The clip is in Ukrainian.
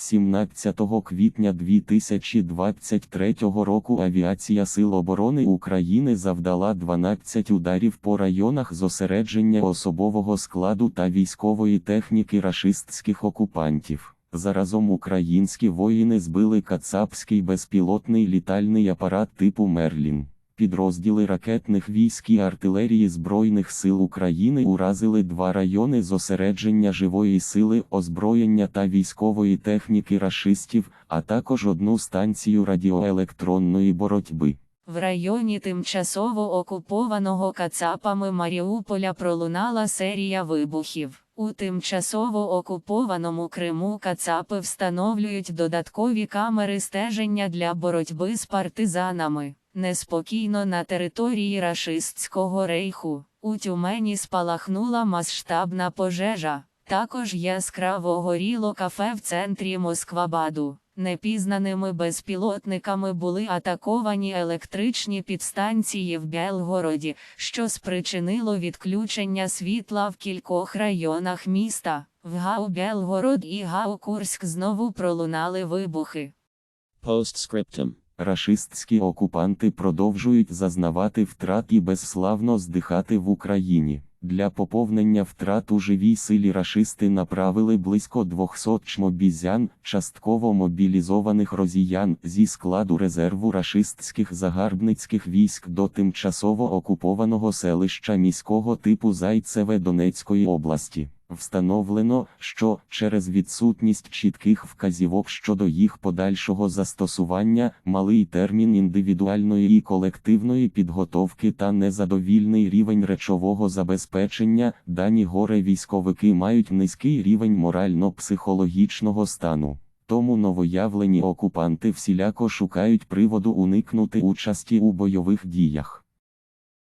17 квітня 2023 року авіація Сил оборони України завдала 12 ударів по районах зосередження особового складу та військової техніки рашистських окупантів. Заразом українські воїни збили кацапський безпілотний літальний апарат типу Мерлін. Підрозділи ракетних військ і артилерії Збройних сил України уразили два райони зосередження живої сили, озброєння та військової техніки рашистів, а також одну станцію радіоелектронної боротьби. В районі тимчасово окупованого Кацапами Маріуполя пролунала серія вибухів. У тимчасово окупованому Криму Кацапи встановлюють додаткові камери стеження для боротьби з партизанами. Неспокійно на території рашистського рейху. У Тюмені спалахнула масштабна пожежа. Також яскраво горіло кафе в центрі Москвабаду. Непізнаними безпілотниками були атаковані електричні підстанції в Белгороді, що спричинило відключення світла в кількох районах міста. В Гау Белгород і Гау Курськ знову пролунали вибухи. Postscriptum. Рашистські окупанти продовжують зазнавати втрат і безславно здихати в Україні. Для поповнення втрат у живій силі рашисти направили близько 200 чмобізян, частково мобілізованих розіян зі складу резерву рашистських загарбницьких військ до тимчасово окупованого селища міського типу Зайцеве Донецької області. Встановлено, що через відсутність чітких вказівок щодо їх подальшого застосування, малий термін індивідуальної і колективної підготовки та незадовільний рівень речового забезпечення, дані горе військовики мають низький рівень морально-психологічного стану. Тому новоявлені окупанти всіляко шукають приводу уникнути участі у бойових діях.